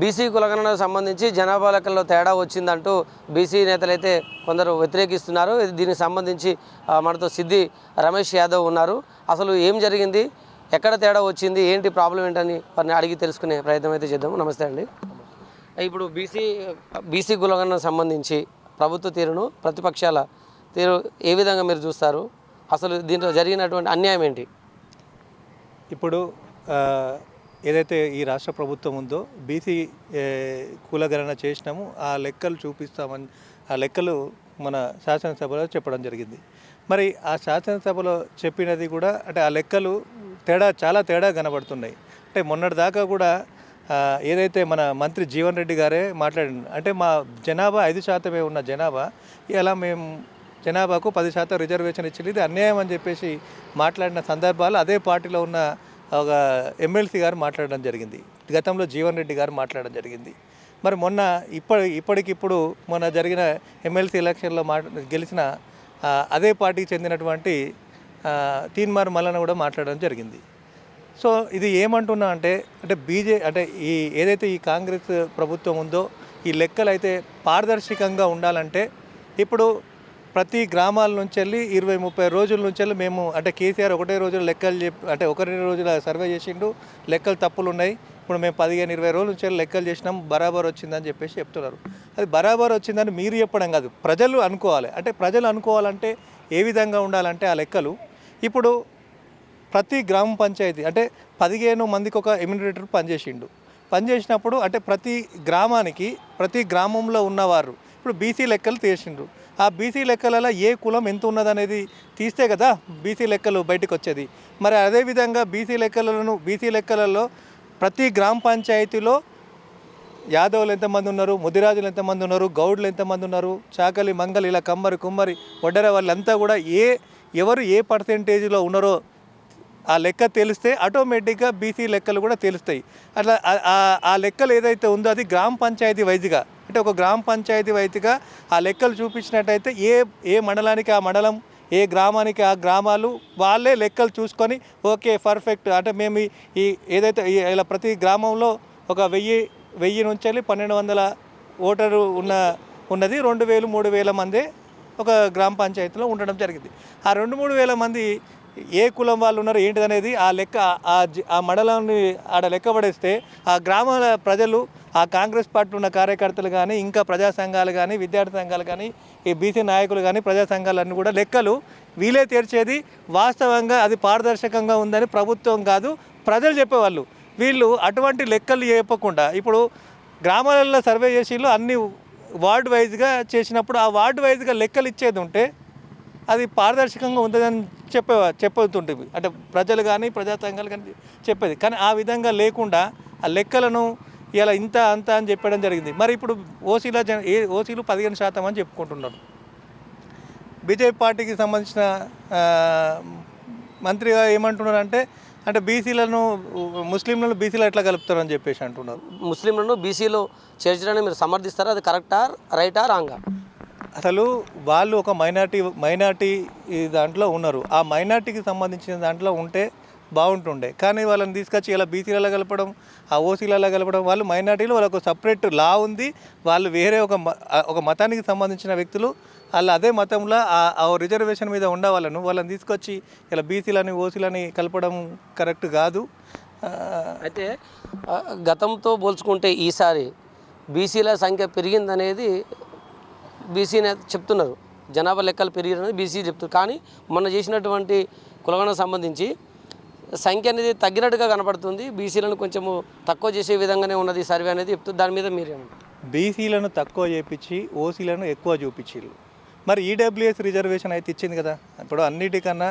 BC కులగణనకు సంబంధించి జనాభా లెక్కల్లో తేడా వచ్చిందంటూ బీసీ నేతలైతే కొందరు వ్యతిరేకిస్తున్నారు. దీనికి సంబంధించి మనతో సిద్ధి రమేష్ యాదవ్ ఉన్నారు. అసలు ఏం జరిగింది? ఎక్కడ తేడా వచ్చింది? ఏంటి ప్రాబ్లం ఏంటని వారిని అడిగి తెలుసుకునే ప్రయత్నం అయితే చేద్దాం నమస్తే అండి. ఇప్పుడు బీసీ బీసీ కులగణనకు సంబంధించి ప్రభుత్వ తీరును ప్రతిపక్షాల తీరు ఏ విధంగా మీరు చూస్తారు? అసలు దీంట్లో జరిగినటువంటి అన్యాయం ఏంటి? ఇప్పుడు ఆ, ఏదైతే ఈ రాష్ట్ర ప్రభుత్వం ఉందో బీసీ ఏ, కులగణన చేసినాము ఆ లెక్కలు చూపిస్తామని ఆ లెక్కలు మన శాసనసభలో చెప్పడం జరిగింది. మరి ఆ శాసనసభలో చెప్పినది కూడా అంటే ఆ లెక్కలు తేడా చాలా తేడా కనబడుతున్నాయి. అంటే మొన్నటిదాకా కూడా ఏదైతే మన మంత్రి జీవన్ రెడ్డి గారే మాట్లాడిన అంటే మా జనాభా ఐదు శాతమే ఉన్న జనాభా ఇలా మేము జనాభాకు పది శాతం రిజర్వేషన్ ఇచ్చింది ఇది అన్యాయం అని చెప్పేసి మాట్లాడిన సందర్భాలు అదే పార్టీలో ఉన్న ఒక ఎమ్మెల్సీ గారు మాట్లాడడం జరిగింది. గతంలో జీవన్ రెడ్డి గారు మాట్లాడడం జరిగింది. మరి మొన్న ఇప్పటి ఇప్పటికిప్పుడు మొన్న జరిగిన ఎమ్మెల్సీ ఎలక్షన్లో మా గెలిచిన అదే పార్టీకి చెందినటువంటి తీన్మార్ మల్లన కూడా మాట్లాడడం జరిగింది. సో ఇది ఏమంటున్నా అంటే అంటే బీజే అంటే ఈ ఏదైతే ఈ కాంగ్రెస్ ప్రభుత్వం ఉందో ఈ లెక్కలు అయితే పారదర్శకంగా ఉండాలంటే ఇప్పుడు ప్రతి గ్రామాల నుంచి వెళ్ళి ఇరవై ముప్పై రోజుల నుంచి వెళ్ళి మేము అంటే కేసీఆర్ ఒకటే రోజులు లెక్కలు చెప్పి అంటే ఒకటి రోజుల సర్వే చేసిండు లెక్కలు తప్పులు ఉన్నాయి ఇప్పుడు మేము పదిహేను ఇరవై రోజుల నుంచి వెళ్ళి లెక్కలు చేసినాం బరాబర్ వచ్చిందని చెప్పేసి చెప్తున్నారు. అది బరాబర్ వచ్చిందని మీరు చెప్పడం కాదు ప్రజలు అనుకోవాలి. అంటే ప్రజలు అనుకోవాలంటే ఏ విధంగా ఉండాలంటే ఆ లెక్కలు. ఇప్పుడు ప్రతి గ్రామ పంచాయతీ అంటే పదిహేను మందికి ఒక ఎమ్యూనిటేటర్ పనిచేసిండు. పనిచేసినప్పుడు అంటే ప్రతి గ్రామానికి ప్రతి గ్రామంలో ఉన్నవారు ఇప్పుడు బీసీ లెక్కలు తీసిండ్రు. ఆ బీసీ లెక్కలలో ఏ కులం ఎంత ఉన్నదనేది తీస్తే కదా బీసీ లెక్కలు బయటకు వచ్చేది. మరి అదేవిధంగా బీసీ లెక్కలను బీసీ లెక్కలలో ప్రతి గ్రామ పంచాయతీలో యాదవులు ఎంతమంది ఉన్నారు ముదిరాజులు ఎంతమంది ఉన్నారు గౌడ్లు ఎంతమంది ఉన్నారు చాకలి మంగలి ఇలా కమ్మరి కుమ్మరి వడ్డర వాళ్ళంతా కూడా ఏ ఎవరు ఏ పర్సెంటేజ్లో ఉన్నారో ఆ లెక్క తెలిస్తే ఆటోమేటిక్గా బీసీ లెక్కలు కూడా తెలుస్తాయి. అట్లా ఆ- లెక్కలు ఏదైతే ఉందో అది గ్రామ పంచాయతీ వైద్యుగా అంటే ఒక గ్రామ పంచాయతీ వైతిగా ఆ లెక్కలు చూపించినట్టయితే ఏ ఏ మండలానికి ఆ మండలం ఏ గ్రామానికి ఆ గ్రామాలు వాళ్ళే లెక్కలు చూసుకొని ఓకే పర్ఫెక్ట్. అంటే మేము ఈ- ఏదైతే ఇలా ప్రతి గ్రామంలో ఒక వెయ్యి వెయ్యి నుంచి వెళ్ళి పన్నెండు వందల ఓటరు ఉన్న ఉన్నది రెండు వేలు మూడు వేల మంది ఒక గ్రామ పంచాయతీలో ఉండడం జరిగింది. ఆ రెండు మూడు వేల మంది ఏ కులం వాళ్ళు ఉన్నారు ఏంటిదనేది ఆ లెక్క ఆ ఆ మండలాన్ని ఆడ లెక్క పడేస్తే ఆ గ్రామాల ప్రజలు ఆ కాంగ్రెస్ పార్టీ ఉన్న కార్యకర్తలు కానీ ఇంకా ప్రజా సంఘాలు కానీ విద్యార్థి సంఘాలు కానీ ఈ బీసీ నాయకులు కానీ ప్రజా సంఘాలన్నీ కూడా లెక్కలు వీలే తీర్చేది. వాస్తవంగా అది పారదర్శకంగా ఉందని ప్రభుత్వం కాదు ప్రజలు చెప్పేవాళ్ళు. వీళ్ళు అటువంటి లెక్కలు చెప్పకుండా ఇప్పుడు గ్రామాలలో సర్వే చేసిళ్ళు అన్ని వార్డు వైజ్గా చేసినప్పుడు ఆ వార్డు వైజ్గా లెక్కలు ఇచ్చేది ఉంటే అది పారదర్శకంగా ఉంటుందని చెప్పే చెప్పుతుంటుంది అంటే ప్రజలు కానీ ప్రజా సంఘాలు కానీ చెప్పేది. కానీ ఆ విధంగా లేకుండా ఆ లెక్కలను ఇలా ఇంత అంత అని చెప్పడం జరిగింది. మరి ఇప్పుడు ఓసీల జన ఏ ఓసీలు పదిహేను శాతం అని చెప్పుకుంటున్నారు. బీజేపీ పార్టీకి సంబంధించిన ఆ, మంత్రిగా ఏమంటున్నారంటే అంటే బీసీలను ముస్లింలను బీసీలు ఎట్లా కలుపుతారని చెప్పేసి అంటున్నారు. ముస్లింలను బీసీలో చేర్చడాన్ని మీరు సమర్థిస్తారా? అది కరెక్టా రైటా రాంగా? అసలు వాళ్ళు ఒక మైనార్టీ మైనార్టీ దాంట్లో ఉన్నారు. ఆ మైనార్టీకి సంబంధించిన దాంట్లో ఉంటే బాగుంటుండే. కానీ వాళ్ళని తీసుకొచ్చి ఇలా బీసీలలో కలపడం ఆ ఓసీలలో కలపడం వాళ్ళు మైనార్టీలు వాళ్ళకు సపరేట్ లా ఉంది. వాళ్ళు వేరే ఒక మ- ఒక మతానికి సంబంధించిన వ్యక్తులు వాళ్ళు అదే మతంలో ఆ- రిజర్వేషన్ మీద ఉండవాళ్ళను వాళ్ళని తీసుకొచ్చి ఇలా బీసీలని ఓసీలని కలపడం కరెక్ట్ కాదు. అయితే గతంతో పోల్చుకుంటే ఈసారి బీసీల సంఖ్య పెరిగిందనేది బీసీ చెప్తున్నారు. జనాభా లెక్కలు పెరిగినది బీసీ చెప్తున్నారు. కానీ మొన్న చేసినటువంటి కులగణకు సంబంధించి సంఖ్య అనేది తగ్గినట్టుగా కనపడుతుంది బీసీలను కొంచెము తక్కువ చేసే విధంగానే ఉన్నది సర్వే అనేది చెప్తుంది దాని మీద మీరేమంటారు బీసీలను తక్కువ చేపించి ఓసీలను ఎక్కువ చూపించారు మరి ఈడబ్ల్యూఎస్ రిజర్వేషన్ అయితే ఇచ్చింది కదా. ఇప్పుడు అన్నిటికన్నా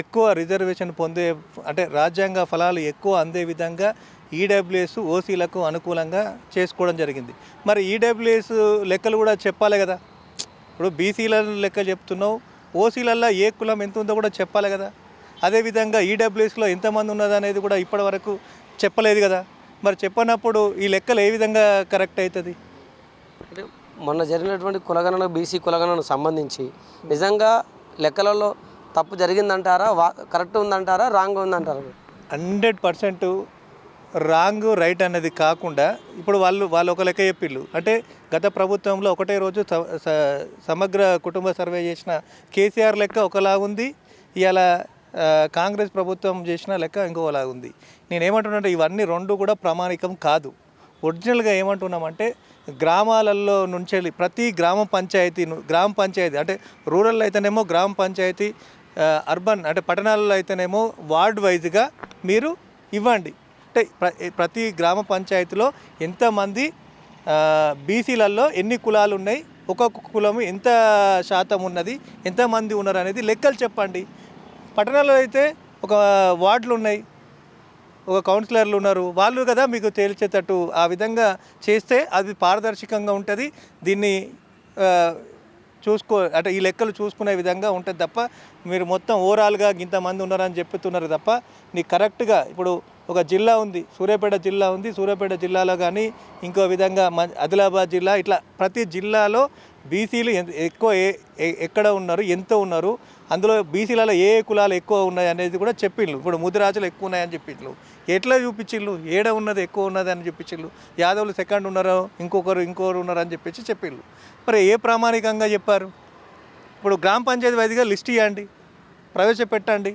ఎక్కువ రిజర్వేషన్ పొందే అంటే రాజ్యాంగ ఫలాలు ఎక్కువ అందే విధంగా ఈడబ్ల్యూఎస్ ఓసీలకు అనుకూలంగా చేసుకోవడం జరిగింది. మరి ఈడబ్ల్యూఎస్ లెక్కలు కూడా చెప్పాలి కదా. ఇప్పుడు బీసీల లెక్క చెప్తున్నావు. ఓసీలల్లో ఏ కులం ఎంత ఉందో కూడా చెప్పాలి కదా. అదేవిధంగా ఈడబ్ల్యూఎస్లో ఎంతమంది ఉన్నది అనేది కూడా ఇప్పటివరకు చెప్పలేదు కదా. మరి చెప్పనప్పుడు ఈ లెక్కలు ఏ విధంగా కరెక్ట్ అవుతుంది? అంటే మొన్న జరిగినటువంటి కులగణన బీసీ కులగణనకు సంబంధించి నిజంగా లెక్కలలో తప్పు జరిగిందంటారా? వా కరెక్ట్ ఉందంటారా? రాంగ్ ఉందంటారా? హండ్రెడ్ పర్సెంట్ రాంగ్ రైట్ అనేది కాకుండా ఇప్పుడు వాళ్ళు వాళ్ళు ఒక లెక్క చెప్పిళ్ళు. అంటే గత ప్రభుత్వంలో ఒకటే రోజు సమగ్ర కుటుంబ సర్వే చేసిన కేసీఆర్ లెక్క ఒకలా ఉంది. ఇవాళ కాంగ్రెస్ ప్రభుత్వం చేసిన లెక్క ఇంకోలా ఉంది నేనేమంటున్నానంటే ఇవన్నీ రెండు కూడా ప్రామాణికం కాదు. ఒరిజినల్గా ఏమంటున్నామంటే గ్రామాలలో నుంచి వెళ్ళి ప్రతి గ్రామ పంచాయతీ గ్రామ పంచాయతీ అంటే రూరల్ అయితేనేమో గ్రామ పంచాయతీ అర్బన్ అంటే పట్టణాలలో అయితేనేమో వార్డ్ వైజ్గా మీరు ఇవ్వండి. అంటే ప్రతి గ్రామ పంచాయతీలో ఎంతమంది బీసీలలో ఎన్ని కులాలు ఉన్నాయి ఒక్కొక్క కులము ఎంత శాతం ఉన్నది ఎంతమంది ఉన్నారు అనేది లెక్కలు చెప్పండి. పట్టణాల్లో అయితే ఒక వార్డులు ఉన్నాయి. ఒక కౌన్సిలర్లు ఉన్నారు. వాళ్ళు కదా మీకు తేల్చేటట్టు ఆ విధంగా చేస్తే అది పారదర్శకంగా ఉంటుంది. దీన్ని చూసుకో అంటే ఈ లెక్కలు చూసుకునే విధంగా ఉంటుంది తప్ప మీరు మొత్తం ఓవరాల్గా ఇంతమంది ఉన్నారని చెప్తున్నారు తప్ప నీకు కరెక్ట్గా ఇప్పుడు ఒక జిల్లా ఉంది సూర్యాపేట జిల్లా ఉంది సూర్యాపేట జిల్లాలో కానీ ఇంకో విధంగా మ ఆదిలాబాద్ జిల్లా ఇట్లా ప్రతి జిల్లాలో బీసీలు ఎక్కువ ఏ- ఎక్కడ ఉన్నారు ఎంత ఉన్నారు. అందులో బీసీలలో ఏ ఏ కులాలు ఎక్కువ ఉన్నాయి అనేది కూడా చెప్పిండ్రు ఇప్పుడు ముదిరాజులు ఎక్కువ ఉన్నాయని చెప్పిండ్రు ఎట్లా చూపించిళ్ళు? ఏడ ఉన్నది ఎక్కువ ఉన్నది అని చెప్పించిళ్ళు యాదవులు సెకండ్ ఉన్నారో ఇంకొకరు ఇంకొకరు ఉన్నారు అని చెప్పేసి చెప్పిండ్రు మరి ఏ ప్రామాణికంగా చెప్పారు? ఇప్పుడు గ్రామ పంచాయతీ వైదిగా లిస్ట్ ఇవ్వండి ప్రవేశపెట్టండి.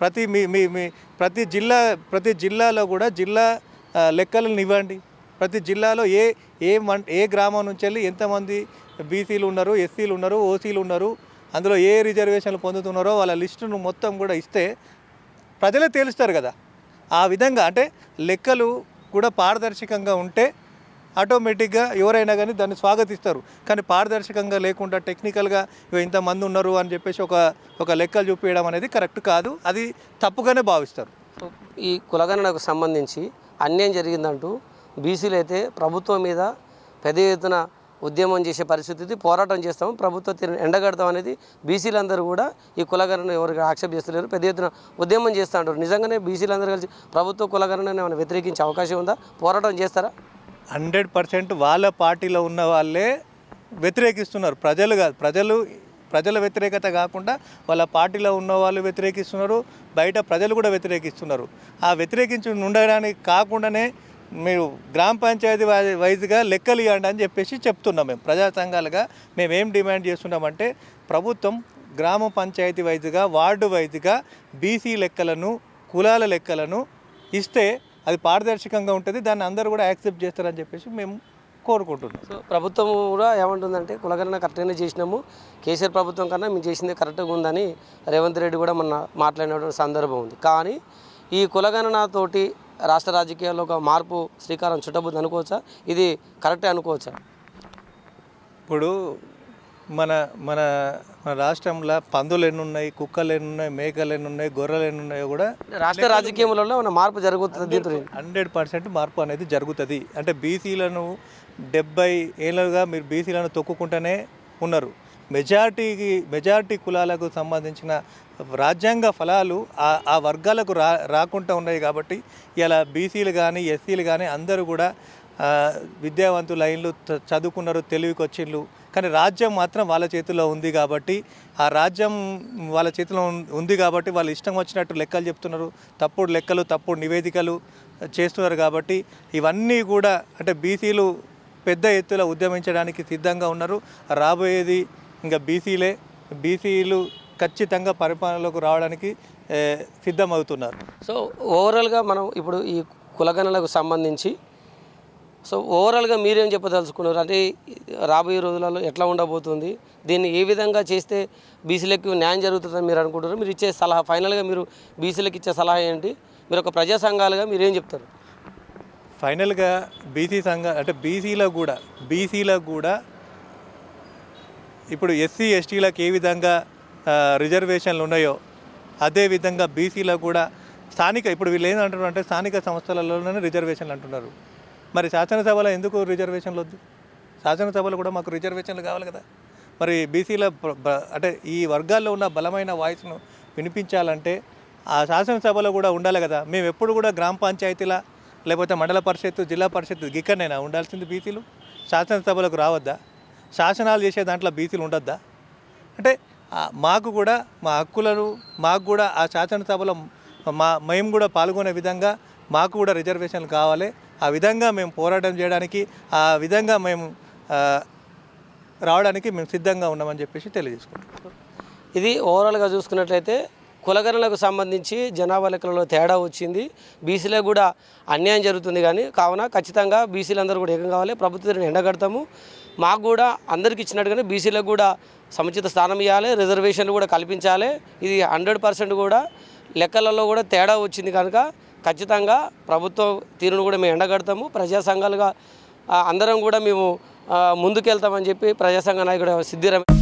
ప్రతి మీ మీ మీ ప్రతి జిల్లా ప్రతి జిల్లాలో కూడా జిల్లా లెక్కలను ఇవ్వండి. ప్రతి జిల్లాలో ఏ ఏ మం ఏ గ్రామం నుంచి వెళ్ళి ఎంతమంది బీసీలు ఉన్నారు ఎస్సీలు ఉన్నారు ఓసీలు ఉన్నారు అందులో ఏ రిజర్వేషన్లు పొందుతున్నారో వాళ్ళ లిస్టును మొత్తం కూడా ఇస్తే ప్రజలే తేలుస్తారు కదా. ఆ విధంగా అంటే లెక్కలు కూడా పారదర్శకంగా ఉంటే ఆటోమేటిక్గా ఎవరైనా కానీ దాన్ని స్వాగతిస్తారు. కానీ పారదర్శకంగా లేకుండా టెక్నికల్గా ఇంతమంది ఉన్నారు అని చెప్పేసి ఒక ఒక లెక్కలు చూపించడం అనేది కరెక్ట్ కాదు. అది తప్పుగానే భావిస్తారు. ఈ కులగణనకు సంబంధించి అన్యాయం జరిగిందంటూ బీసీలు అయితే ప్రభుత్వం మీద పెద్ద ఎత్తున ఉద్యమం చేసే పరిస్థితి పోరాటం చేస్తాము ప్రభుత్వ తీరును ఎండగడతాం అనేది బీసీలందరూ కూడా ఈ కులగణన ఎవరికి యాక్సెప్ట్ చేస్తలేరు. పెద్ద ఎత్తున ఉద్యమం చేస్తూ ఉంటారు నిజంగానే బీసీలందరూ కలిసి ప్రభుత్వ కులగణనని ఏమైనా వ్యతిరేకించే అవకాశం ఉందా? పోరాటం చేస్తారా? హండ్రెడ్ పర్సెంట్ వాళ్ళ పార్టీలో ఉన్న వాళ్ళే వ్యతిరేకిస్తున్నారు. ప్రజలు కాదు ప్రజలు ప్రజల వ్యతిరేకత కాకుండా వాళ్ళ పార్టీలో ఉన్న వాళ్ళు వ్యతిరేకిస్తున్నారు బయట ప్రజలు కూడా వ్యతిరేకిస్తున్నారు. ఆ వ్యతిరేకించి ఉండడానికి కాకుండానే మీరు గ్రామ పంచాయతీ వై- వైజ్గా లెక్కలు ఇవ్వండి అని చెప్పేసి చెప్తున్నాం మేము. ప్రజా సంఘాలుగా మేము ఏం డిమాండ్ చేస్తున్నామంటే ప్రభుత్వం గ్రామ పంచాయతీ వైజ్గా వార్డు వైజ్గా బీసీ లెక్కలను కులాల లెక్కలను ఇస్తే అది పారదర్శకంగా ఉంటుంది. దాన్ని అందరూ కూడా యాక్సెప్ట్ చేస్తారని చెప్పేసి మేము కోరుకుంటున్నాం. సో ప్రభుత్వం కూడా ఏమంటుందంటే కులగణన కరెక్ట్గానే చేసినాము. కేసీఆర్ ప్రభుత్వం కన్నా మేము చేసింది కరెక్ట్గా ఉందని రేవంత్ రెడ్డి కూడా మొన్న మాట్లాడినటువంటి సందర్భం ఉంది. కానీ ఈ కులగణనతోటి రాష్ట్ర రాజకీయాల్లో ఒక మార్పు శ్రీకారం చుట్టబోద్ది అనుకోవచ్చా? ఇది కరెక్టే అనుకోవచ్చా? ఇప్పుడు మన మన మన రాష్ట్రంలో పందులు ఎన్ని ఉన్నాయి కుక్కలు ఎన్ని ఉన్నాయి మేకలు ఎన్ని ఉన్నాయి గొర్రెలు ఎన్ని ఉన్నాయో కూడా రాష్ట్ర రాజకీయంలో మన మార్పు జరుగుతుంది హండ్రెడ్ పర్సెంట్ మార్పు అనేది జరుగుతుంది. అంటే బీసీలను డెబ్బై ఏళ్ళుగా మీరు బీసీలను తొక్కుకుంటూనే ఉన్నారు. మెజార్టీకి మెజార్టీ కులాలకు సంబంధించిన రాజ్యాంగ ఫలాలు ఆ ఆ వర్గాలకు రా రాకుండా ఉన్నాయి కాబట్టి ఇలా బీసీలు కానీ ఎస్సీలు కానీ అందరూ కూడా ఆ, విద్యావంతులు లైన్లు చదువుకున్నారు తెలివికి వచ్చిళ్ళు. కానీ రాజ్యం మాత్రం వాళ్ళ చేతిలో ఉంది కాబట్టి ఆ రాజ్యం వాళ్ళ చేతిలో ఉంది కాబట్టి వాళ్ళు ఇష్టం వచ్చినట్టు లెక్కలు చెప్తున్నారు. తప్పుడు లెక్కలు తప్పుడు నివేదికలు చేస్తున్నారు కాబట్టి ఇవన్నీ కూడా అంటే బీసీలు పెద్ద ఎత్తున ఉద్యమించడానికి సిద్ధంగా ఉన్నారు. రాబోయేది ఇంకా బీసీలే బీసీలు ఖచ్చితంగా పరిపాలనలోకి రావడానికి సిద్ధమవుతున్నారు. సో ఓవరాల్గా మనం ఇప్పుడు ఈ కులగణనలకు సంబంధించి సో ఓవరాల్గా మీరేం చెప్పదలుచుకున్నారు? అంటే రాబోయే రోజులలో ఎట్లా ఉండబోతుంది? దీన్ని ఏ విధంగా చేస్తే బీసీలకు న్యాయం జరుగుతుందని మీరు అనుకుంటారు మీరు ఇచ్చే సలహా ఫైనల్గా మీరు బీసీలకు ఇచ్చే సలహా ఏంటి? మీరు ఒక ప్రజా సంఘాలుగా మీరు ఏం చెప్తారు? ఫైనల్గా బీసీ సంఘ అంటే బీసీలకు కూడా బీసీలకు కూడా ఇప్పుడు ఎస్సీ ఎస్టీలకు ఏ విధంగా రిజర్వేషన్లు ఉన్నాయో అదేవిధంగా బీసీలో బీసీలకు కూడా స్థానిక ఇప్పుడు వీళ్ళు ఏంటంటున్నారు అంటే స్థానిక సంస్థలలోనే రిజర్వేషన్లు అంటున్నారు. మరి శాసనసభలో ఎందుకు రిజర్వేషన్లు వద్దు? శాసనసభలో కూడా మాకు రిజర్వేషన్లు కావాలి కదా. మరి బీసీల అంటే ఈ వర్గాల్లో ఉన్న బలమైన వాయిస్ను వినిపించాలంటే ఆ శాసనసభలో కూడా ఉండాలి కదా. మేము ఎప్పుడు కూడా గ్రామ పంచాయతీల లేకపోతే మండల పరిషత్తు జిల్లా పరిషత్తు గిక్కడనైనా ఉండాల్సింది బీసీలు? శాసనసభలకు రావద్దా? శాసనాలు చేసే దాంట్లో బీసీలు ఉండొద్దా? అంటే మాకు కూడా మా హక్కులను మాకు కూడా ఆ శాసనసభలో మా మేము కూడా పాల్గొనే విధంగా మాకు కూడా రిజర్వేషన్లు కావాలి. ఆ విధంగా మేము పోరాటం చేయడానికి ఆ విధంగా మేము రావడానికి మేము సిద్ధంగా ఉన్నామని చెప్పేసి తెలియజేసుకుంటాం ఇది ఓవరాల్గా చూసుకున్నట్లయితే కులగణలకు సంబంధించి జనాభా లెక్కలలో తేడా వచ్చింది. బీసీలకు కూడా అన్యాయం జరుగుతుంది కానీ కావున ఖచ్చితంగా బీసీలందరూ కూడా ఏకం కావాలి. ప్రభుత్వాన్ని ఎండగడతాము. మాకు కూడా అందరికి ఇచ్చినట్టుగానే బీసీలకు కూడా సముచిత స్థానం ఇవ్వాలి రిజర్వేషన్లు కూడా కల్పించాలి. ఇది హండ్రెడ్ పర్సెంట్ కూడా లెక్కలలో కూడా తేడా వచ్చింది కనుక ఖచ్చితంగా ప్రభుత్వ తీరును కూడా మేము ఎండగడతాము. ప్రజా సంఘాలుగా అందరం కూడా మేము ముందుకెళ్తామని చెప్పి ప్రజాసంఘ నాయకుడు సిద్ధిరమే